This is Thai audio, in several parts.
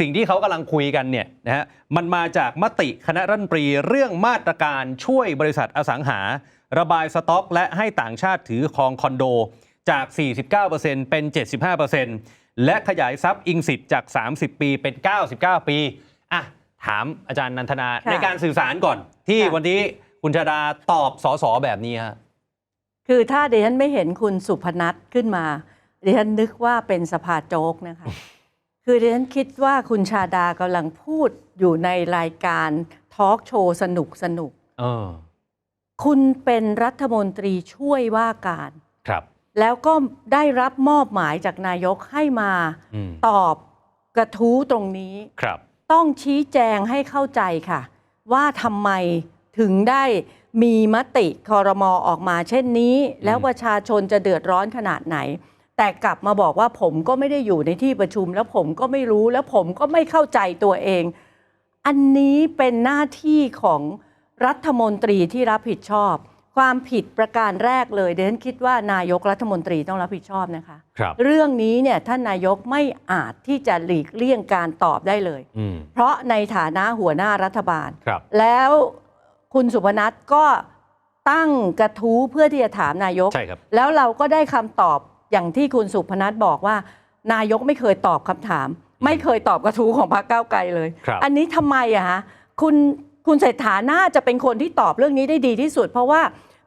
สิ่งที่เขากำลังคุยกันเนี่ยนะฮะมันมาจากมติคณะรัฐมนตรีเรื่องมาตรการช่วยบริษัทอสังหา ระบายสต็อก และให้ต่างชาติถือครองคอนโดจาก 49%เป็น 75%และขยายทรัพย์อิงสิทธิ์จาก 30 ปีเป็น 99 ปีอะถามอาจารย์นันทนาในการสื่อสารก่อน ที่วันนี้คุณชาดาตอบสอสอแบบนี้ฮะคือถ้าเดฉันไม่เห็นคุณสุพนัทขึ้นมาเดฉันนึกว่าเป็นสภาโจ๊กนะคะ คือดิฉันคิดว่าคุณชาดากำลังพูดอยู่ในรายการทอล์กโชว์สนุกสนุกเออคุณเป็นรัฐมนตรีช่วยว่าการ ครับ แล้วก็ได้รับมอบหมายจากนายกให้มาอืมตอบกระทู้ตรงนี้ ครับ ต้องชี้แจงให้เข้าใจค่ะ ว่าทำไมถึงได้มีมติคอรมอออกมาเช่นนี้ แล้วประชาชนจะเดือดร้อนขนาดไหน แต่กลับมาบอกว่าผมก็ไม่ได้อยู่ในที่ประชุม แล้วผมก็ไม่รู้แล้วผมก็ไม่เข้าใจตัวเอง อันนี้เป็นหน้าที่ของรัฐมนตรีที่รับผิดชอบ ความผิดประการแรกเลยเดนคิดว่านายกรัฐมนตรีต้องรับผิดชอบนะคะครับเรื่องนี้เนี่ยท่านนายกไม่อาจที่จะหลีกเลี่ยงการตอบได้เลยอืมเพราะในฐานะหัวหน้ารัฐบาลครับแล้วคุณสุพนัทก็ตั้งกระทู้เพื่อที่จะถามนายกใช่ครับแล้วเราก็ได้คำตอบ อย่างที่คุณสุพนัทบอกว่า นายกไม่เคยตอบคำถาม ไม่เคยตอบกระทู้ของพรรคก้าวไกลเลย ครับอันนี้ทำไมอะฮะคุณคุณเศรษฐาน่าจะเป็นคนที่ตอบเรื่องนี้ได้ดีที่สุด เพราะว่า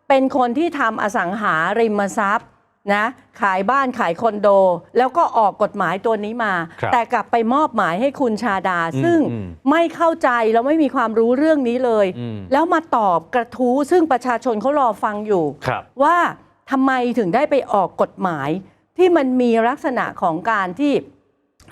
เป็นคนที่ทำอสังหาริมทรัพย์นะขายบ้านขายคอนโด แล้วก็ออกกฎหมายตัวนี้มา ครับแต่กลับไปมอบหมายให้คุณชาดา อืมซึ่งอืม ไม่เข้าใจแล้วไม่มีความรู้เรื่องนี้เลย อืมแล้วมาตอบกระทู้ซึ่งประชาชนเขารอฟังอยู่ ครับ ว่า ทำไมถึงได้ไปออกกฎหมายที่มันมีลักษณะของการที่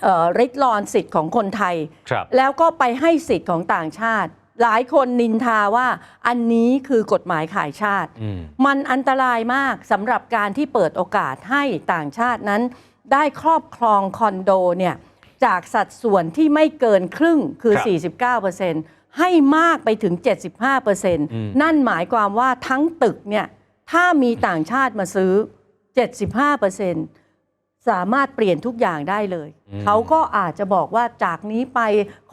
เอ่อริดรอนสิทธิ์ของคนไทยครับแล้วก็ไปให้สิทธิ์ของต่างชาติ หลายคนนินทาว่าอันนี้คือกฎหมายขายชาติอืมมันอันตรายมากสำหรับการที่เปิดโอกาสให้ต่างชาตินั้น ได้ครอบครองคอนโดเนี่ยจากสัดส่วนที่ไม่เกินครึ่งคือครับ49%ให้มากไปถึง 75%นั่นหมายความว่าทั้งตึกเนี่ย ถ้ามีต่างชาติมาซื้อ 75%สามารถเปลี่ยนทุกอย่างได้เลยอืมเขาก็อาจจะบอกว่าจากนี้ไป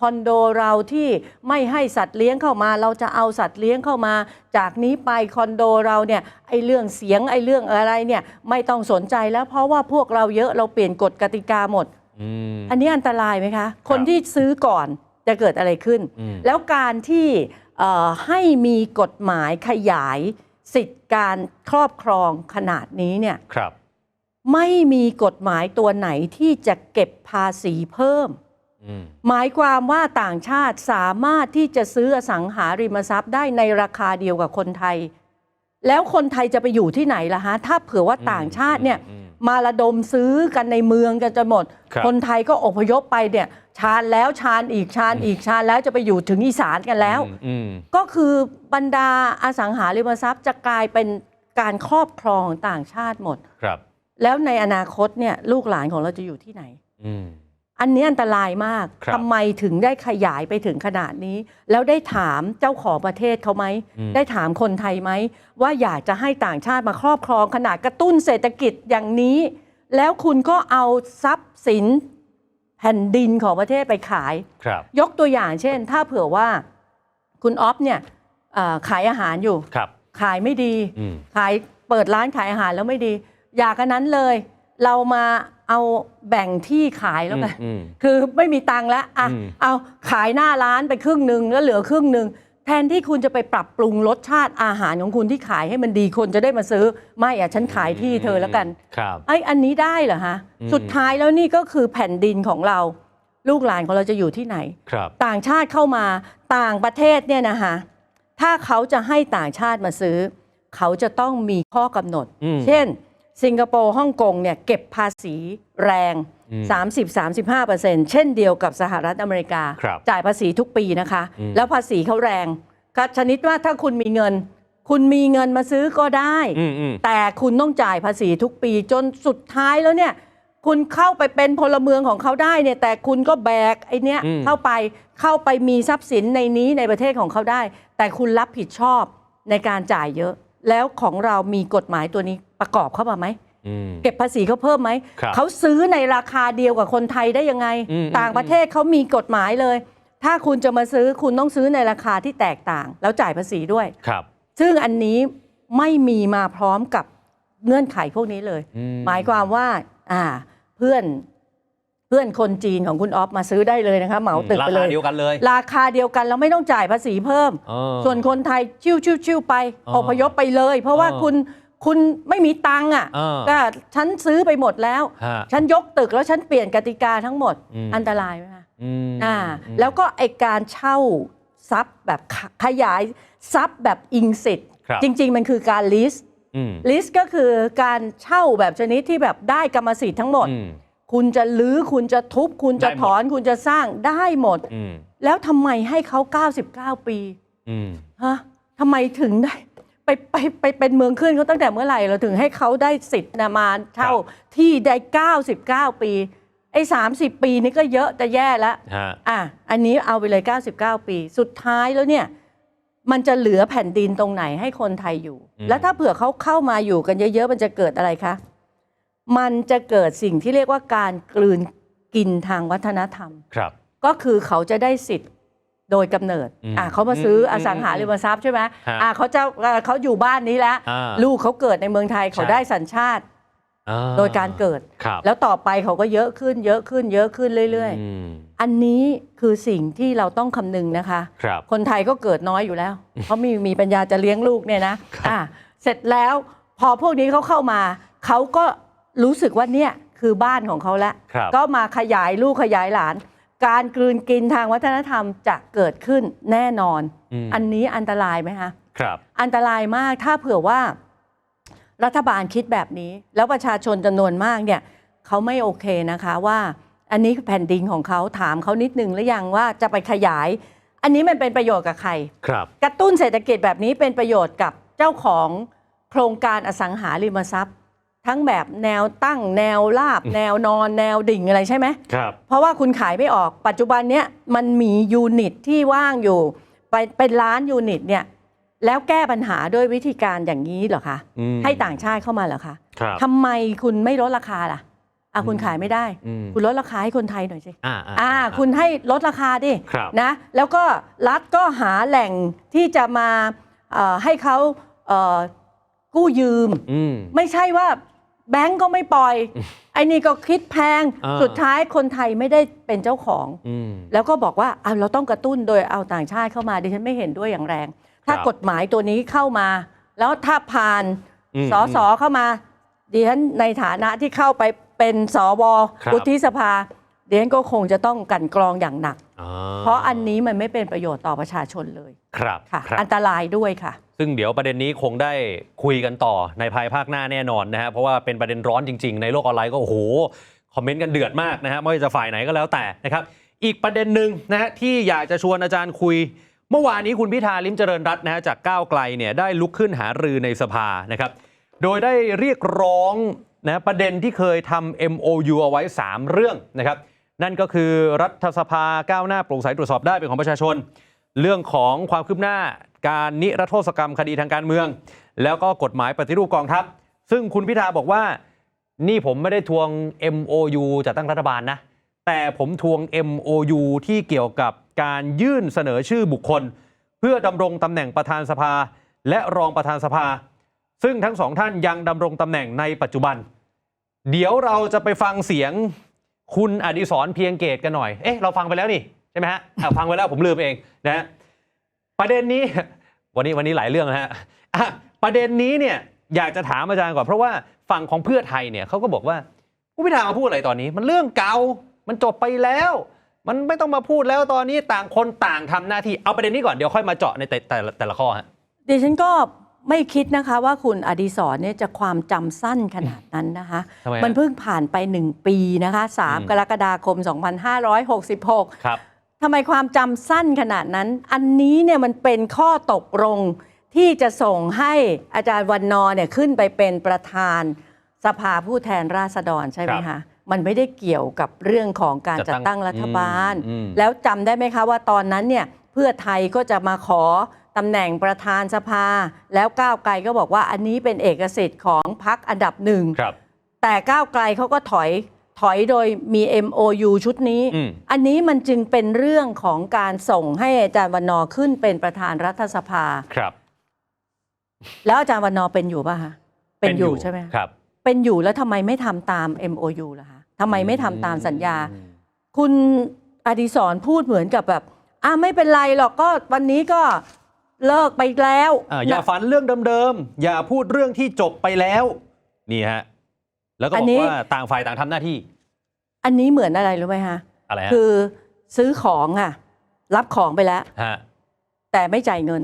คอนโดเราที่ไม่ให้สัตว์เลี้ยงเข้ามา เราจะเอาสัตว์เลี้ยงเข้ามา จากนี้ไปคอนโดเราเนี่ยไอ้เรื่องเสียงไอ้เรื่องอะไรเนี่ยไม่ต้องสนใจแล้วเพราะว่าพวกเราเยอะเราเปลี่ยนกฎกติกาหมดอืมอันนี้อันตรายไหมคะ คนที่ซื้อก่อนจะเกิดอะไรขึ้นอืมแล้วการที่เอ่อให้มีกฎหมายขยาย สิทธิการครอบครองขนาดนี้เนี่ยครับ ไม่มีกฎหมายตัวไหนที่จะเก็บภาษีเพิ่ม อืมหมายความว่าต่างชาติสามารถที่จะซื้ออสังหาริมทรัพย์ได้ในราคาเดียวกับคนไทย แล้วคนไทยจะไปอยู่ที่ไหนล่ะฮะ ถ้าเผื่อว่าต่างชาติเนี่ย อื มมาระดมซื้อกันในเมืองกันจะหมดครับคนไทยก็อพยพไปเนี่ยชานแล้วชานอีกชานอีกชานแล้วจะไปอยู่ถึงอีสานกันแล้วอืมอืม ก็คือบรรดาอสังหาริมทรัพย์จะกลายเป็นการครอบครองของต่างชาติหมด ครับ แล้วในอนาคตเนี่ยลูกหลานของเราจะอยู่ที่ไหน อืม อันนี้อันตรายมากครับทำไมถึงได้ขยายไปถึงขนาดนี้ แล้วได้ถามเจ้าของประเทศเขาไหมอืมได้ถามคนไทยไหม ว่าอยากจะให้ต่างชาติมาครอบครองขนาดกระตุ้นเศรษฐกิจอย่างนี้ แล้วคุณก็เอาทรัพย์สินแผ่นดินของประเทศไปขายครับยกตัวอย่างเช่น ถ้าเผื่อว่าคุณออฟเนี่ยเอ่อขายอาหารอยู่ครับขายไม่ดีอืมขายเปิดร้านขายอาหารแล้วไม่ดี อยากกันนั้นเลย เรามา เอาแบ่งที่ขายแล้วกันอืมคือไม่มีตังค์แล้วอะอืมเอาขายหน้าร้านไปครึ่งหนึ่งแล้วเหลือครึ่งหนึ่งแทนที่คุณจะไปปรับปรุงรสชาติอาหารของคุณที่ขายให้มันดีคนจะได้มาซื้อ ไม่อะฉันขายที่เธอแล้วกันครับไอ้อันนี้ได้เหรอฮะอืมสุดท้ายแล้วนี่ก็คือแผ่นดินของเรา ลูกหลานของเราจะอยู่ที่ไหนครับต่างชาติเข้ามาต่างประเทศเนี่ยนะคะถ้าเขาจะให้ต่างชาติมาซื้อ เขาจะต้องมีข้อกำหนดอืมเช่น สิงคโปร์ฮ่องกงเนี่ยเก็บภาษีแรงอืม30-35%เช่นเดียวกับสหรัฐอเมริกาครับจ่ายภาษีทุกปีนะคะอืมแล้วภาษีเขาแรงก็ชนิดว่าถ้าคุณมีเงิน คุณมีเงินมาซื้อก็ได้อืมอืมแต่คุณต้องจ่ายภาษีทุกปีจนสุดท้ายแล้วเนี่ยคุณเข้าไปเป็นพลเมืองของเขาได้เนี่ยแต่คุณก็แบกไอ้เนี้ยอืมเข้าไปเข้าไปมีทรัพย์สินในนี้ในประเทศของเขาได้ แต่คุณรับผิดชอบในการจ่ายเยอะ แล้วของเรามีกฎหมายตัวนี้ประกอบเข้ามาไหม อืม เก็บภาษีเขาเพิ่มไหม ครับเขาซื้อในราคาเดียวกับคนไทยได้ยังไง อืม ต่างประเทศเขามีกฎหมายเลย ถ้าคุณจะมาซื้อคุณต้องซื้อในราคาที่แตกต่าง แล้วจ่ายภาษีด้วย ครับ ซึ่งอันนี้ไม่มีมาพร้อมกับเงื่อนไขพวกนี้เลย อืหมายความว่าอ่าเพื่อนเพื่อนคนจีนของคุณออฟมาซื้อได้เลยนะคะเหมาตึกราไปเลคายเดียวกันเลย ราคาเดียวกันแล้วไม่ต้องจ่ายภาษีเพิ่ม เออ ส่วนคนไทยชิวชิวชิวไปอ๋ออพยพไปเลย เพราะว่าเออคุณคุณไม่มีตังค์อะเออ ก็ฉันซื้อไปหมดแล้ว ฮะ ฉันยกตึกแล้วฉันเปลี่ยนกติกาทั้งหมดอืม อันตรายไหมคะอืมอ่าอืม แล้วก็ไอการเช่าทรัพย์แบบขขยายทรัพย์แบบอิงสิทธิ์ครับ จริง ๆ มันคือการลิส อืมลิสก็คือการเช่าแบบชนิดที่แบบได้กรรมสิทธิ์ทั้งหมด อืม คุณจะลื้อคุณจะทุบ คุณจะได้หมด ถอน คุณจะสร้างได้หมด อืมแล้วทำไมให้เขา 99 ปีอืมฮะทำไมถึงได้ ไปไปไปเป็นเมืองขึ้นเขาตั้งแต่เมื่อไหร่เราถึงให้เขาได้สิทธิ์นะมาเช่าที่ได้ 99 ปี ไอ้ 30 ปีนี่ก็เยอะแต่แย่แล้ว ฮะอะ อันนี้เอาไปเลย 99 ปี สุดท้ายแล้วเนี่ย มันจะเหลือแผ่นดินตรงไหนให้คนไทยอยู่อืมแล้วถ้าเผื่อเขาเข้ามาอยู่กันเยอะๆ มันจะเกิดอะไรคะ มันจะเกิดสิ่งที่เรียกว่าการกลืนกินทางวัฒนธรรม ครับ ก็คือเขาจะได้สิทธิ์โดยกำเนิด อืมอะเขามาซื้ออมอสังหาริมทรัพย์ใช่ไหมฮะอะเขาจะเอ่อเขาอยู่บ้านนี้แล้ว อ่าลูกเขาเกิดในเมืองไทยเขาใช่ ได้สัญชาติอ่โดยการเกิด ครับแล้วต่อไปเขาก็เยอะขึ้นเยอะขึ้นเยอะขึ้นเรื่อยๆมอันนี้คือสิ่งที่เราต้องคำนึงนะคะ ครับ คนไทยก็เกิดน้อยอยู่แล้ว เพราะมีมีปัญญาจะเลี้ยงลูกเนี่ยนะครับ อะเสร็จแล้วพอพวกนี้เขาเข้ามา เขาก็ รู้สึกว่าเนี่ยคือบ้านของเขาแล้วครับก็มาขยายลูกขยายหลาน การกลืนกินทางวัฒนธรรมจะเกิดขึ้นแน่นอน มอันนี้อันตรายไหมคะ ครับ อันตรายมากถ้าเผื่อว่า รัฐบาลคิดแบบนี้ แล้วประชาชนจำนวนมากเนี่ยเขาไม่โอเคนะคะว่า อันนี้แผ่นดินของเขาถามเขานิดนึงหรือยังว่าจะไปขยาย อันนี้มันเป็นประโยชน์กับใคร ครับ กระตุ้นเศรษฐกิจแบบนี้เป็นประโยชน์กับเจ้าของโครงการอสังหาริมทรัพย์ ทั้งแบบแนวตั้งแนวราบ แนวนอนแนวดิ่งอะไรใช่ไหมครับ เพราะว่าคุณขายไม่ออกปัจจุบันเนี้ยมันมียูนิตที่ว่างอยู่ ไปเป็นล้านยูนิตเนี่ยแล้วแก้ปัญหาด้วยวิธีการอย่างนี้เหรอคะอืมให้ต่างชาติเข้ามาเหรอคะครับทำไมคุณไม่ลดราคาล่ะอะคุณอืมขายไม่ได้อืมคุณลดราคาให้คนไทยหน่อยสิอ่าอ่าคุณให้ลดราคาดิครับนะแล้วก็รัฐก็หาแหล่งที่จะมาเอ่อให้เขาเอ่อกู้ยืมอืม ไม่ใช่ว่า แบงก์ก็ไม่ปล่อย ไอ้นี่ก็คิดแพง อ่า สุดท้ายคนไทยไม่ได้เป็นเจ้าของ อืม แล้วก็บอกว่าเอาเราต้องกระตุ้นโดยเอาต่างชาติเข้ามาดิฉันไม่เห็นด้วยอย่างแรง ถ้าครับกฎหมายตัวนี้เข้ามา แล้วถ้าผ่านอืมสสเข้ามาดิฉันในฐานะที่เข้าไปเป็นสวครับ วุฒิสภา ดิฉันก็คงจะต้องกลันกรองอย่างหนัก อ่าเพราะอันนี้มันไม่เป็นประโยชน์ต่อประชาชนเลยครับค่ะ ครับ อันตรายด้วยค่ะ ซึ่งเดี๋ยวประเด็นนี้คงได้คุยกันต่อในภายภาคหน้าแน่นอนนะฮะเพราะว่าเป็นประเด็นร้อนจริง ๆ ในโลกออนไลน์ก็โอ้โหคอมเมนต์กันเดือดมากนะฮะไม่ว่าจะฝ่ายไหนก็แล้วแต่นะครับ อีกประเด็นหนึ่งนะฮะที่อยากจะชวนอาจารย์คุย เมื่อวานนี้คุณพิธาลิมเจริญรัตน์นะฮะจากก้าวไกลเนี่ยได้ลุกขึ้นหารือในสภานะครับ โดยได้เรียกร้องนะประเด็นที่เคยทำ MOU เอาไว้ 3 เรื่องนะครับ นั่นก็คือรัฐสภาก้าวหน้าโปร่งใสตรวจสอบได้เป็นของประชาชน เรื่องของความคืบหน้าการนิรโทษกรรมคดีทางการเมือง แล้วก็กฎหมายปฏิรูปกองทัพ ซึ่งคุณพิธาบอกว่า นี่ผมไม่ได้ทวง MOU จัดตั้งรัฐบาลนะ แต่ผมทวง MOU ที่เกี่ยวกับการยื่นเสนอชื่อบุคคล เพื่อดำรงตำแหน่งประธานสภา และรองประธานสภา ซึ่งทั้งสองท่านยังดำรงตำแหน่งในปัจจุบัน เดี๋ยวเราจะไปฟังเสียง คุณอดิศรเพียงเกตกันหน่อย เอ๊ะเราฟังไปแล้วนี่ใช่ไหมฮะอะฟังไปแล้วผมลืมเองนะฮะประเด็นนี้วันนี้วันนี้หลายเรื่องนะฮะประเด็นนี้เนี่ยอยากจะถามอาจารย์ก่อนเพราะว่าฝั่งของเพื่อไทยเนี่ยเขาก็บอกว่าผู้พิธามาพูดอะไรตอนนี้ มันเรื่องเก่ามันจบไปแล้ว มันไม่ต้องมาพูดแล้วตอนนี้ต่างคนต่างทำหน้าที่เอาประเด็นนี้ก่อนเดี๋ยวค่อยมาเจาะในแต่แต่แต่ละข้อฮะดิฉันก็ ไม่คิดนะคะว่าคุณอดิศรเนี่ยจะความจำสั้นขนาดนั้นนะคะ ทำไมฮะมันเพิ่งผ่านไป 1 ปีนะคะ อืม 3 กรกฎาคม 2566 ครับ ทำไมความจำสั้นขนาดนั้น อันนี้เนี่ยมันเป็นข้อตกลงที่จะส่งให้อาจารย์วันนอร์เนี่ยขึ้นไปเป็นประธานสภาผู้แทนราษฎรใช่ไหมครัคะบมันไม่ได้เกี่ยวกับเรื่องของการจัจัดดตั้ตั้งงรัฐบาล อืมอืม แล้วจำได้ไหมคะว่าตอนนั้นเนี่ยเพื่อไทยก็จะมาขอ ตำแหน่งประธานสภา แล้วก้าวไกลก็บอกว่าอันนี้เป็นเอกสิทธิ์ของพรรคอันดับหนึ่งครับ แต่ก้าวไกลเขาก็ถอยถอยโดยมี MOU ชุดนี้ อืม อันนี้มันจึงเป็นเรื่องของการส่งให้อาจารย์วันนอร์ขึ้นเป็นประธานรัฐสภา ครับแล้วอาจารย์วันนอร์เป็นอยู่ป่ะคะเป็นอยู่ใช่ไหมครับ เป็นอยู่แล้วทำไมไม่ทำตาม MOU ล่ะคะทำไมไม่ทำตามสัญญาอืมคุณอดิศรพูดเหมือนกับแบบอะไม่เป็นไรหรอกก็วันนี้ก็ เลิกไปแล้วอ่าอย่าฝันเรื่องเดิมๆ อย่าพูดเรื่องที่จบไปแล้ว นี่ฮะ แล้วก็บอกว่าต่างฝ่ายต่างทำหน้าที่ อันนี้เหมือนอะไรรู้ไหมฮะอะไรฮะคือซื้อของอะ รับของไปแล้ว ฮะแต่ไม่จ่ายเงิน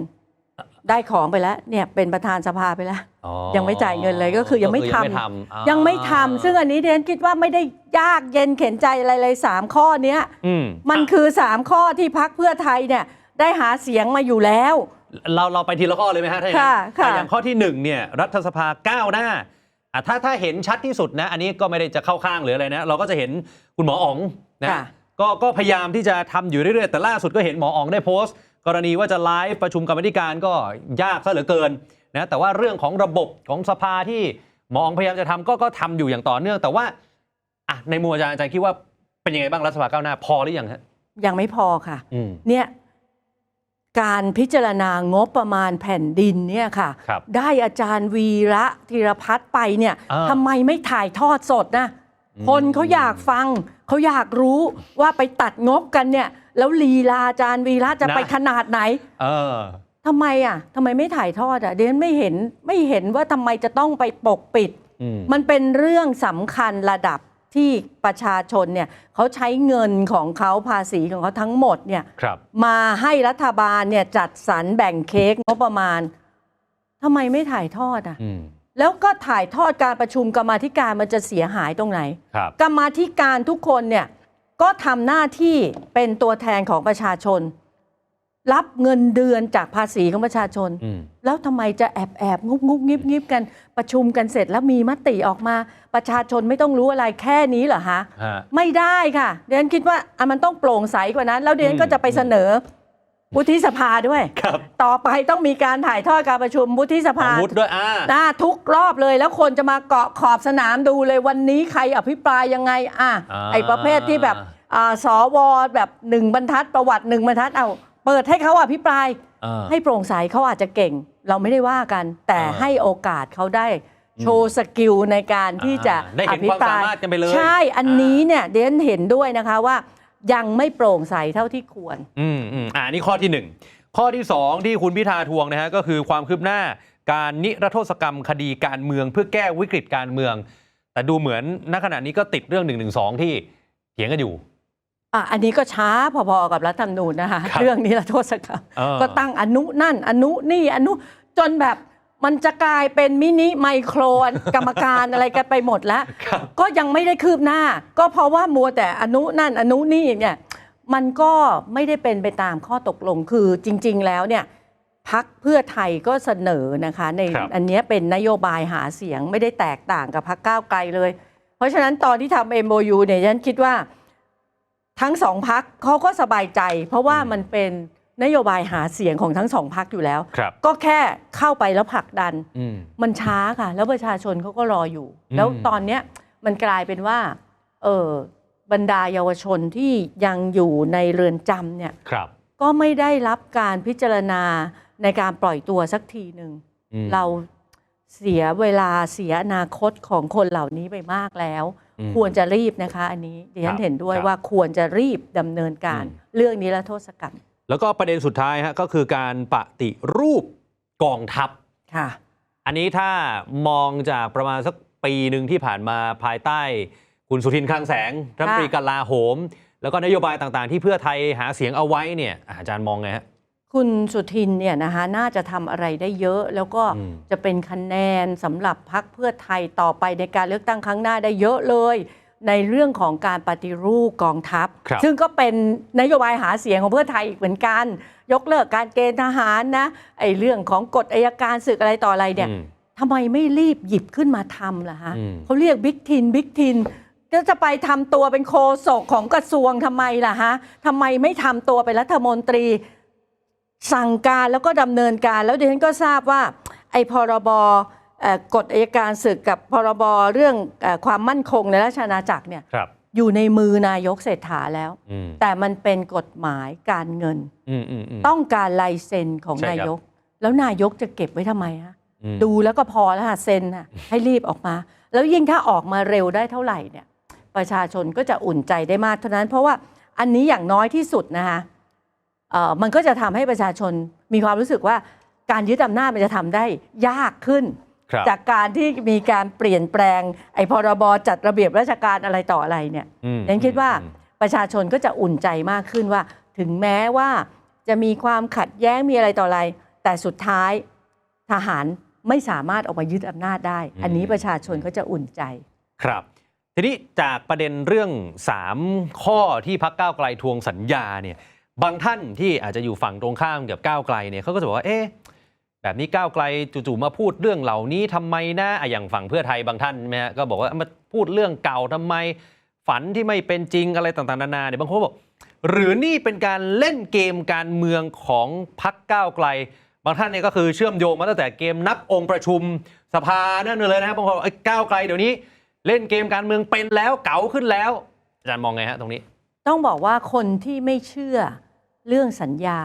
ได้ของไปแล้ว เนี่ยเป็นประธานสภาไปแล้ว อ๋อยังไม่จ่ายเงินเลยก็คือยังไม่ทำ ก็คือยังไม่ทำอ่ายังไม่ทำซึ่งอันนี้เดนคิดว่าไม่ได้ยากเย็นเข็นใจอะไรเลยสามข้อเนี้ย อืม มันคือสามข้อที่พักเพื่อไทยเนี่ยได้หาเสียงมาอยู่แล้ว เราเราไปทีละข้อเลยไหมฮะถ้าอย่างนั้นค่ะค่ะอะอย่างข้อที่หนึ่งเนี่ยรัฐสภาก้าวหน้าอะถ้าถ้าเห็นชัดที่สุดนะ อันนี้ก็ไม่ได้จะเข้าข้างหรืออะไรนะ เราก็จะเห็นคุณหมออ๋องนะค่ะ ก็ก็พยายามที่จะทำอยู่เรื่อยๆ แต่ล่าสุดก็เห็นหมออ๋องได้โพสต์ กรณีว่าจะไลฟ์ประชุมกรรมธิการก็ยากซะเหลือเกินนะแต่ว่าเรื่องของระบบของสภาที่หมออ๋องพยายามจะทำก็ก็ทำอยู่อย่างต่อเนื่อง แต่ว่าอะในมุมอาจารย์อาจารย์คิดว่าเป็นยังไงบ้างรัฐสภาก้าวหน้าพอหรือยังฮะยังไม่พอค่ะ อืม เนี่ย การพิจารณางบประมาณแผ่นดินเนี่ยค่ะครับได้อาจารย์วีระธีรพัฒน์ไปเนี่ยอ่า ทำไมไม่ถ่ายทอดสดนะอืมคนเขาอยากฟัง เขาอยากรู้ว่าไปตัดงบกันเนี่ย แล้วลีลาอาจารย์วีระจะไปขนาดไหนเออ ทำไมอะทำไมไม่ถ่ายทอดอะเดนไม่เห็นไม่เห็นว่าทำไมจะต้องไปปกปิด อืม มันเป็นเรื่องสำคัญระดับ ที่ประชาชนเนี่ยเขาใช้เงินของเขาภาษีของเขาทั้งหมดเนี่ยครับ มาให้รัฐบาลเนี่ยจัดสรรแบ่งเค้กงบประมาณทำไมไม่ถ่ายทอดอะ อืม แล้วก็ถ่ายทอดการประชุมกรรมาธิการมันจะเสียหายตรงไหน ครับ กรรมาธิการทุกคนเนี่ยก็ทำหน้าที่เป็นตัวแทนของประชาชน รับเงินเดือนจากภาษีของประชาชนอืมแล้วทำไมจะแอบแอบงุบงุบงิบงิบกันประชุมกันเสร็จแล้วมีมติออกมา ประชาชนไม่ต้องรู้อะไรแค่นี้เหรอฮะฮะไม่ได้ค่ะ เดนคิดว่าอะมันต้องโปร่งใสกว่านั้น แล้วเดอืนมก็จะไปเสนอวุฒิสภาด้วยครับต่อไปต้องมีการถ่ายทอดการประชุมวุฒิสขอภางวุฒิด้วยอ่าหน้าทุกรอบเลยแล้วคนจะมาเกาะขอบสนามดูเลยวันนี้ใครอภิปรายยังไงอะอ่าไอ้ประเภทที่แบบอ่าสวแบบหนึ่งบรรทัดประวัติหนึ่งบรรทัดเอา เปิดให้เขาอภิปราย อ่า ให้โปร่งใสเขาอาจจะเก่ง เราไม่ได้ว่ากัน แต่อ่าให้โอกาสเขาได้โชว์สกิลในการที่จะอ่าได้อเห็นภิความปราสายมารถกันไปเลยใช่อันนี้เนี่ยเดนเห็นด้วยนะคะว่ายังไม่โปร่งใสเท่าที่ควร อืมอืมอ่านี่ข้อที่หนึ่งข้อที่สองที่คุณพิธาทวงนะฮะก็คือความคืบหน้าการนิรโทษกรรมคดีการเมืองเพื่อแก้วิกฤตการเมือง แต่ดูเหมือนณขณะนี้ก็ติดเรื่อง1นึที่เถียงกันอยู่ อะอันนี้ก็ช้าพอๆกับรัฐธรรมนูญนะคะ ครับเรื่องนี้ละโทษกรรมเออ ก็ตั้งอนุนั่น อนุนี่อนุจนแบบมันจะกลายเป็นมินิไมโครกรรมการอะไรกันไปหมดแล้ว ครับ ก็ยังไม่ได้คืบหน้า ก็เพราะว่ามัวแต่อนุนั่นอนุนี่เนี่ยมันก็ไม่ได้เป็นไปตามข้อตกลงคือจริง ๆ แล้วเนี่ยพักเพื่อไทยก็เสนอนะคะ ในครับ อันเนี้ยเป็นนโยบายหาเสียงไม่ได้แตกต่างกับพักก้าวไกลเลย เพราะฉะนั้นตอนที่ทำ MOU เนี่ยฉันคิดว่า ทั้งสองพักเขาก็สบายใจ เพราะว่ามันเป็นนโยบายหาเสียงของทั้งสองพักอยู่แล้ว ครับก็แค่เข้าไปแล้วผลักดัน อืม มันช้าค่ะ แล้วประชาชนเขาก็รออยู่ อืม แล้วตอนเนี้ยมันกลายเป็นว่าเออบรรดาเยาวชนที่ยังอยู่ในเรือนจำเนี่ยครับก็ไม่ได้รับการพิจารณาในการปล่อยตัวสักทีหนึ่ง อืมเรา เสียเวลาเสียอนาคตของคนเหล่านี้ไปมากแล้ว อืม ควรจะรีบนะคะ อันนี้ดิฉันเห็นด้วยครับว่าควรจะรีบดำเนินการ อืม เรื่องนี้ละโทษกรรมแล้วก็ประเด็นสุดท้ายฮะก็คือการปฏิรูปกองทัพ ค่ะ อันนี้ถ้ามองจากประมาณสักปีหนึ่งที่ผ่านมาภายใต้ คุณสุทินคลังแสงรัฐมนตรีกลาโหม แล้วก็นโยบายต่างๆ ที่เพื่อไทยหาเสียงเอาไว้เนี่ยอาจารย์มองไงฮะ คุณสุทินเนี่ยนะคะน่าจะทำอะไรได้เยอะ แล้วก็อืมจะเป็นคะแนนสำหรับพักเพื่อไทยต่อไปในการเลือกตั้งครั้งหน้าได้เยอะเลย ในเรื่องของการปฏิรูปกองทัพครับซึ่งก็เป็นนโยบายหาเสียงของเพื่อไทยอีกเหมือนกัน ยกเลิกการเกณฑ์ทหารนะไอ้เรื่องของกฎอายการศึกอะไรต่ออะไรเนี่ยอืมทำไมไม่รีบหยิบขึ้นมาทำล่ะฮะอืมเขาเรียกบิ๊กทินบิ๊กทินก็จะไปทำตัวเป็นโคศกของกระทรวงทำไมล่ะฮะทำไมไม่ทำตัวเป็นรัฐมนตรี สั่งการแล้วก็ดำเนินการ แล้วดิฉันก็ทราบว่าไอ้พรบเอ่อกฎอัยการศึกกับพรบเรื่องเออความมั่นคงในราชอาณาจักรเนี่ยครับอยู่ในมือนายกเศรษฐาแล้วอืมแต่มันเป็นกฎหมายการเงินอืมอืมอืมต้องการลายเซ็นของใช่ครับนายก แล้วนายกจะเก็บไว้ทำไมฮะอืมดูแล้วก็พอแล้วค่ะเซ็นน่ะให้รีบออกมา แล้วยิ่งถ้าออกมาเร็วได้เท่าไหร่เนี่ย ประชาชนก็จะอุ่นใจได้มากเท่านั้น เพราะว่าอันนี้อย่างน้อยที่สุดนะคะเอ่อ มันก็จะทำให้ประชาชนมีความรู้สึกว่าการยึดอำนาจมันจะทำได้ยากขึ้นครับจากการที่มีการเปลี่ยนแปลง ไอ้พรบจัดระเบียบราชการอะไรต่ออะไรเนี่ยอืมฉันคิดว่าอืมประชาชนก็จะอุ่นใจมากขึ้นว่า ถึงแม้ว่าจะมีความขัดแย้งมีอะไรต่ออะไร แต่สุดท้ายทหารไม่สามารถออกมายึดอำนาจได้ อันนี้ประชาชนก็จะอุ่นใจ ครับ ทีนี้จากประเด็นเรื่อง 3 ข้อที่พักก้าวไกลทวงสัญญาเนี่ย บางท่านที่อาจจะอยู่ฝั่งตรงข้ามกับก้าวไกลเนี่ยเขาก็จะบอกว่าเอ๊ะแบบนี้ก้าวไกลจู่ๆมาพูดเรื่องเหล่านี้ทำไมนะอะอย่างฝั่งเพื่อไทยบางท่านใช่ไหมฮะก็บอกว่ามาพูดเรื่องเก่าทำไม ฝันที่ไม่เป็นจริงอะไรต่างๆ นานาเนี่ยบางคนบอก หรือนี่เป็นการเล่นเกมการเมืองของพักก้าวไกล บางท่านเนี่ยก็คือเชื่อมโยงมาตั้งแต่เกมนับองค์ประชุมสภานั่นเลยนะครับบางคนกไอ้ก้าวไกลเดี๋ยวนี้ เล่นเกมการเมืองเป็นแล้วเก๋าขึ้นแล้วอาจารย์มองไงฮะตรงนี้ ต้องบอกว่าคนที่ไม่เชื่อเรื่องสัญญา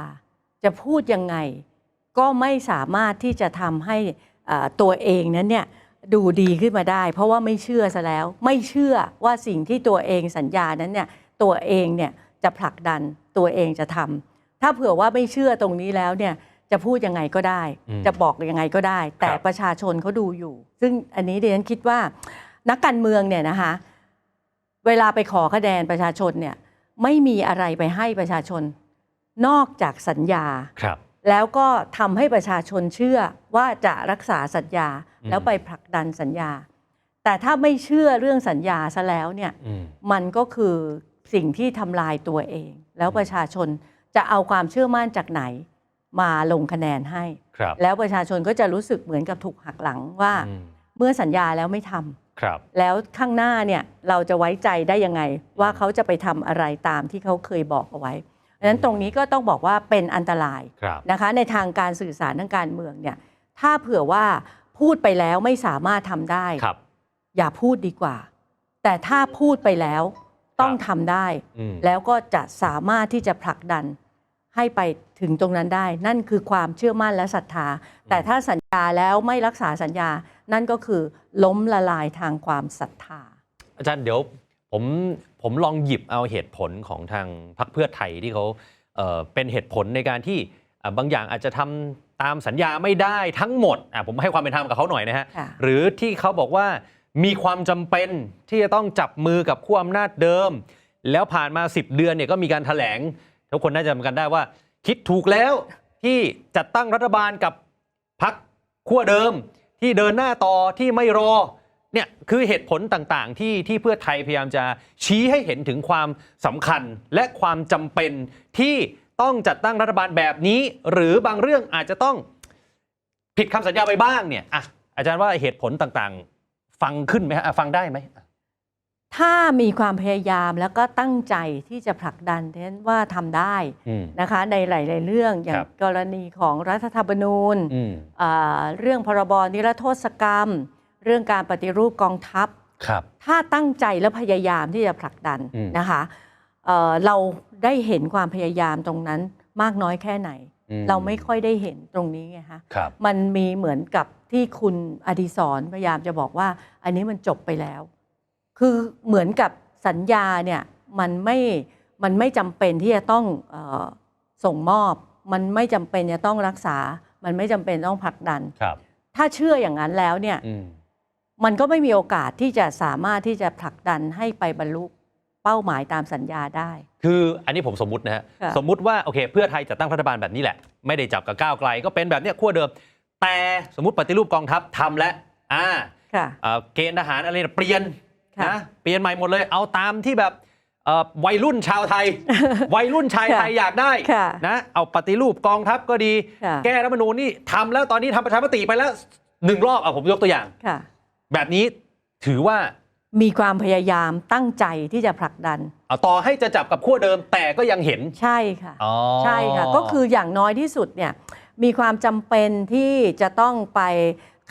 จะพูดยังไง ก็ไม่สามารถที่จะทำให้อ่าตัวเองนั้นเนี่ยดูดีขึ้นมาได้ เพราะว่าไม่เชื่อซะแล้ว ไม่เชื่อว่าสิ่งที่ตัวเองสัญญานั้นเนี่ยตัวเองเนี่ยจะผลักดันตัวเองจะทำถ้าเผื่อว่าไม่เชื่อตรงนี้แล้วเนี่ยจะพูดยังไงก็ได้อืมจะบอกยังไงก็ได้ แต่ครับประชาชนเขาดูอยู่ ซึ่งอันนี้ดิฉันคิดว่านักการเมืองเนี่ยนะคะเวลาไปขอคะแนนประชาชนเนี่ย ไม่มีอะไรไปให้ประชาชน นอกจากสัญญา ครับ แล้วก็ทำให้ประชาชนเชื่อว่าจะรักษาสัญญาอืม แล้วไปผลักดันสัญญา แต่ถ้าไม่เชื่อเรื่องสัญญาซะแล้วเนี่ย อืม มันก็คือสิ่งที่ทำลายตัวเอง แล้วประชาชนจะเอาความเชื่อมั่นจากไหน มาลงคะแนนให้ ครับแล้วประชาชนก็จะรู้สึกเหมือนกับถูกหักหลังว่า อืมเมื่อสัญญาแล้วไม่ทำ ครับ แล้วข้างหน้าเนี่ยเราจะไว้ใจได้ยังไง ว่าเขาจะไปทำอะไรตามที่เขาเคยบอกเอาไว้ดังนั้นตรงนี้ก็ต้องบอกว่าเป็นอันตรายครับนะคะ ในทางการสื่อสารทางการเมืองเนี่ยถ้าเผื่อว่าพูดไปแล้วไม่สามารถทำได้ครับอย่าพูดดีกว่า แต่ถ้าพูดไปแล้วต้องทำได้อืมแล้วก็จะสามารถที่จะผลักดัน ให้ไปถึงตรงนั้นได้ นั่นคือความเชื่อมั่นและศรัทธา แต่ถ้าสัญญาแล้วไม่รักษาสัญญา นั่นก็คือล้มละลายทางความศรัทธา อาจารย์เดี๋ยวผมผมลองหยิบเอาเหตุผลของทางพรรคเพื่อไทยที่เขาเอ่อเป็นเหตุผลในการที่อะบางอย่างอาจจะทำตามสัญญาไม่ได้ทั้งหมดอะผมให้ความเป็นธรรมกับเขาหน่อยนะฮะค่ะหรือที่เขาบอกว่ามีความจำเป็นที่จะต้องจับมือกับขั้วอำนาจเดิม แล้วผ่านมา 10 เดือนเนี่ยก็มีการถแถลง ทุกคนน่าจะจำกันได้ว่า คิดถูกแล้วที่จัดตั้งรัฐบาลกับพรรคขั้วเดิมที่เดินหน้าต่อที่ไม่รอเนี่ยคือเหตุผลต่างๆ ที่ที่เพื่อไทยพยายามจะชี้ให้เห็นถึงความสำคัญและความจำเป็นที่ต้องจัดตั้งรัฐบาลแบบนี้ หรือบางเรื่องอาจจะต้องผิดคำสัญญาไปบ้างเนี่ยอะอาจารย์ว่าเหตุผลต่างๆ ฟังขึ้นไหมฮะฟังได้ไหม ถ้ามีความพยายามแล้วก็ตั้งใจที่จะผลักดันเทนว่าทำได้อืม นะคะ ในหลาย ๆ เรื่องอย่าคงรับกรณีของรัฐธรรมนูญอืม อ่าเรื่องพรบนิรโทษกรรม เรื่องการปฏิรูปกองทัพ ครับ ถ้าตั้งใจและพยายามที่จะผลักดันอืม นะคะเอ่อเราได้เห็นความพยายามตรงนั้นมากน้อยแค่ไหน อืเราไม่ค่อยได้เห็นตรงนี้ไงคะครับ มันมีเหมือนกับที่คุณอดิศรพยายามจะบอกว่า อันนี้มันจบไปแล้ว คือเหมือนกับสัญญาเนี่ยมันไม่มันไม่จำเป็นที่จะต้องเออส่งมอบ มันไม่จำเป็นจะต้องรักษา มันไม่จำเป็นต้องผลักดันครับถ้าเชื่ออย่างนั้นแล้วเนี่ยอืมมันก็ไม่มีโอกาสที่จะสามารถที่จะผลักดันให้ไปบรรลุเป้าหมายตามสัญญาได้ คืออันนี้ผมสมมตินะฮะค่ะสมมุติว่าโอเค เพื่อไทยจะตั้งรัฐบาลแบบนี้แหละ ไม่ได้จับกับก้าวไกล ก็เป็นแบบเนี้ยขั้วเดิม แต่สมมติปฏิรูปกองทัพทำแล้วอ่าค่ะเอ่อเกณฑ์ทหารอะไรเนี่ยเปลี่ยนค่ะ นะเปลี่ยนใหม่หมดเลยเอาตามที่แบบเอ่อวัยรุ่นชาวไทย วัยรุ่นชายไทยอยากได้ค่ะนะเอาปฏิรูปกองทัพก็ดีค่ะแก้รัฐธรรมนูญนี่ทำแล้วตอนนี้ทำประชามติไปแล้วหนึ่งรอบอะผมยกตัวอย่างค่ะแบบนี้ถือว่ามีความพยายามตั้งใจที่จะผลักดันเอาต่อให้จะจับกับขั้วเดิมแต่ก็ยังเห็นใช่ค่ะอ๋อใช่ค่ะ ก็คืออย่างน้อยที่สุดเนี่ยมีความจำเป็นที่จะต้องไป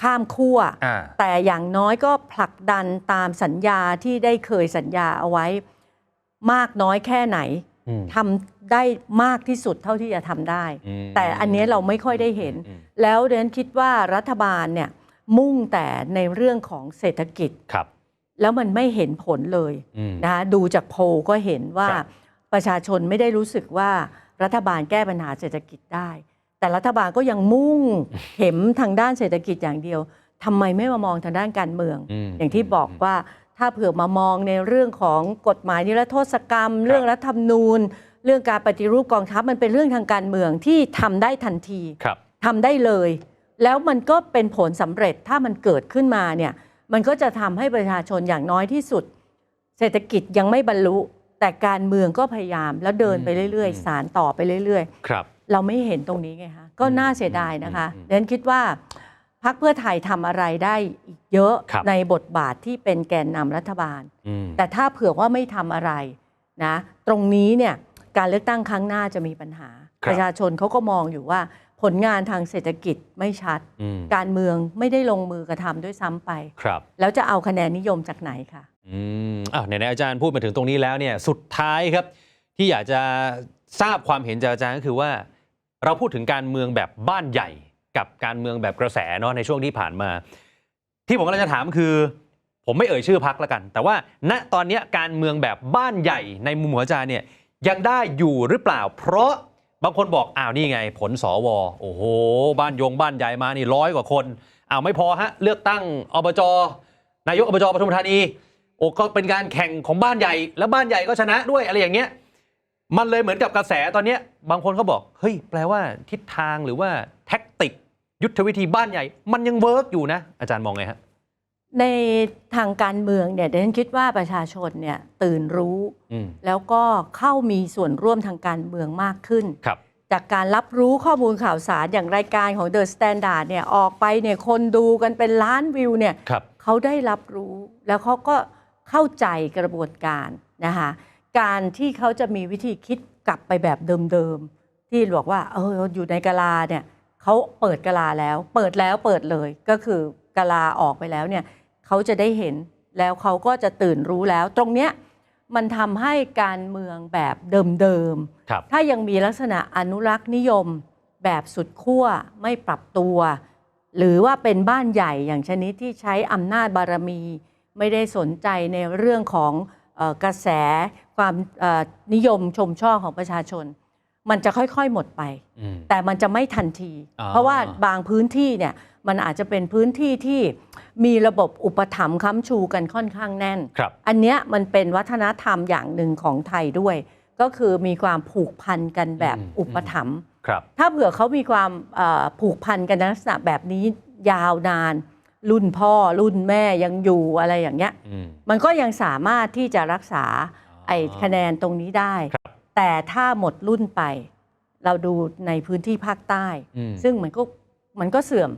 ข้ามขั้ว อ่า แต่อย่างน้อยก็ผลักดันตามสัญญาที่ได้เคยสัญญาเอาไว้ มากน้อยแค่ไหนอืมทำได้มากที่สุดเท่าที่จะทำได้ อืมแต่อันเนี้ยเราไม่ค่อยได้เห็น อืมแล้วเดนคิดว่ารัฐบาลเนี่ยมุ่งแต่ในเรื่องของเศรษฐกิจ ครับแล้วมันไม่เห็นผลเลย อืม นะคะดูจากโพลก็เห็นว่าครับ ประชาชนไม่ได้รู้สึกว่ารัฐบาลแก้ปัญหาเศรษฐกิจได้ แต่รัฐบาลก็ยังมุ่งเห็นทางด้านเศรษฐกิจอย่างเดียวทำไมไม่มามองทางด้านการเมืองอืมอย่างที่บอกว่าถ้าเผื่อมามองในเรื่องของกฎหมายนิรโทษกรรม เรื่องรัฐธรรมนูญ เรื่องการปฏิรูปกองทัพมันเป็นเรื่องทางการเมืองที่ทำได้ทันทีครับทำได้เลย แล้วมันก็เป็นผลสำเร็จถ้ามันเกิดขึ้นมาเนี่ยมันก็จะทำให้ประชาชนอย่างน้อยที่สุด เศรษฐกิจยังไม่บรรลุ แต่การเมืองก็พยายามแล้วเดินไปเรื่อยอืมๆสารต่อไปเรื่อยครับๆ เราไม่เห็นตรงนี้ไงคะก็น่าเสียดายนะคะอืมอืมเดนคิดว่าพรรคเพื่อไทยทำอะไรได้อีกเยอะครับในบทบาทที่เป็นแกนนำรัฐบาลอืมแต่ถ้าเผื่อว่าไม่ทำอะไรนะตรงนี้เนี่ยการเลือกตั้งครั้งหน้าจะมีปัญหาครับประชาชนเขาก็มองอยู่ว่าผลงานทางเศรษฐกิจไม่ชัดอืมการเมืองไม่ได้ลงมือกระทำด้วยซ้ำไป ครับ แล้วจะเอาคะแนนนิยมจากไหนคะอืมอ้าวไหนๆอาจารย์พูดมาถึงตรงนี้แล้วเนี่ยสุดท้ายครับ ที่อยากจะทราบความเห็นจากอาจารย์ก็คือว่า เราพูดถึงการเมืองแบบบ้านใหญ่กับการเมืองแบบกระแสเนาะในช่วงที่ผ่านมา ที่ผมกำลังจะถามคือ ผมไม่เอ่ยชื่อพักล้วกัน แต่ว่าณตอนนี้การเมืองแบบบ้านใหญ่ในมุมของอาจเนี่ยยังได้อยู่หรือเปล่า เพราะบางคนบอกอ้าวนี่ไง ผลสวโอ้โห บ้านยงบ้านใหญ่มานี่ร้อยกว่าคนอ้าวไม่พอฮะเลือกตั้งอบจนายกอบจปทุมธานีโอ้ก็เป็นการแข่งของบ้านใหญ่ แล้วบ้านใหญ่ก็ชนะด้วยอะไรอย่างเงี้ย มันเลยเหมือนกับกระแสตอนเนี้ยบางคนเขาบอก เฮ้ย แปลว่าทิศทางหรือว่าแท็กติก ยุทธวิธีบ้านใหญ่ มันยังเวิร์กอยู่นะ อาจารย์มองไงฮะ ในทางการเมืองเนี่ยเดนคิดว่าประชาชนเนี่ยตื่นรู้อืมแล้วก็เข้ามีส่วนร่วมทางการเมืองมากขึ้นครับจากการรับรู้ข้อมูลข่าวสารอย่างรายการของ The Standard เนี่ยออกไปเนี่ยคนดูกันเป็นล้านวิวเนี่ยครับเขาได้รับรู้แล้วเขาก็เข้าใจกระบวนการนะคะ การที่เขาจะมีวิธีคิดกลับไปแบบเดิมๆ ที่บอกว่าเอออยู่ในกะลาเนี่ยเขาเปิดกะลาแล้ว เปิดแล้วเปิดเลยก็คือกะลาออกไปแล้วเนี่ยเขาจะได้เห็นแล้วเขาก็จะตื่นรู้แล้ว ตรงเนี้ยมันทำให้การเมืองแบบเดิมๆครับถ้ายังมีลักษณะอนุรักษ์นิยมแบบสุดขั้วไม่ปรับตัว หรือว่าเป็นบ้านใหญ่อย่างชนิดที่ใช้อำนาจบารมี ไม่ได้สนใจในเรื่องของเออ กระแสความเอ่อนิยมชมชอบของประชาชน มันจะค่อยๆหมดไปอืมแต่มันจะไม่ทันทีอ่าเพราะว่าบางพื้นที่เนี่ยมันอาจจะเป็นพื้นที่ที่มีระบบอุปถัมภ์ค้ำชูกันค่อนข้างแน่นครับอันเนี้ยมันเป็นวัฒนธรรมอย่างหนึ่งของไทยด้วย ก็คือมีความผูกพันกันแบบอืมอุปถัมภ์ครับถ้าเผื่อเขามีความเอ่อผูกพันกันในลักษณะแบบนี้ยาวนาน รุ่นพ่อรุ่นแม่ยังอยู่อะไรอย่างเงี้ยอืมมันก็ยังสามารถที่จะรักษาอ๋อไอ้คะแนนตรงนี้ได้ครับแต่ถ้าหมดรุ่นไป เราดูในพื้นที่ภาคใต้อืมซึ่งมันก็มันก็เสื่อม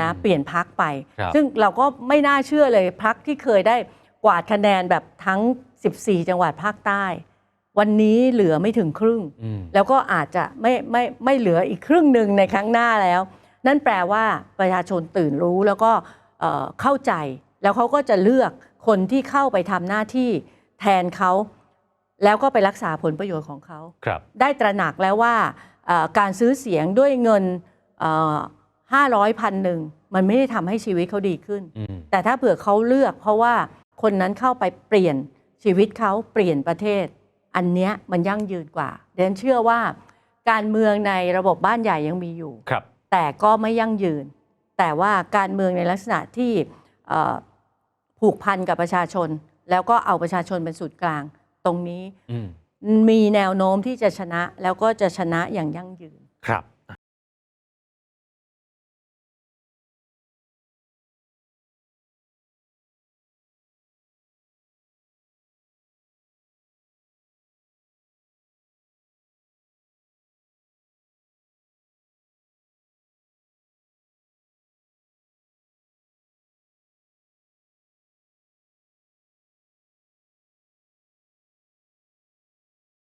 นะอืมเปลี่ยนพักไปครับซึ่งเราก็ไม่น่าเชื่อเลยพักที่เคยได้กวาดคะแนนแบบทั้ง 14 จังหวัดภาคใต้ วันนี้เหลือไม่ถึงครึ่งอืมแล้วก็อาจจะไม่ไม่ไม่เหลืออีกครึ่งหนึ่งในครั้งหน้าแล้ว นั่นแปลว่าประชาชนตื่นรู้แล้วก็เอ่อเข้าใจแล้วเขาก็จะเลือกคนที่เข้าไปทำหน้าที่แทนเขาแล้วก็ไปรักษาผลประโยชน์ของเขาครับได้ตระหนักแล้วว่าเอ่อการซื้อเสียงด้วยเงินห้าร้อยพันหนึ่งมันไม่ได้ทำให้ชีวิตเขาดีขึ้นอืมแต่ถ้าเผื่อเขาเลือก เพราะว่าคนนั้นเข้าไปเปลี่ยนชีวิตเขาเปลี่ยนประเทศ อันเนี้ยมันยั่งยืนกว่าเดนเชื่อว่าการเมืองในระบบบ้านใหญ่ยังมีอยู่ครับ แต่ก็ไม่ยั่งยืน แต่ว่าการเมืองในลักษณะที่เอ่อผูกพันกับประชาชน แล้วก็เอาประชาชนเป็นศูนย์กลางตรงนี้อืมมีแนวโน้มที่จะชนะแล้วก็จะชนะอย่างยั่งยืนครับ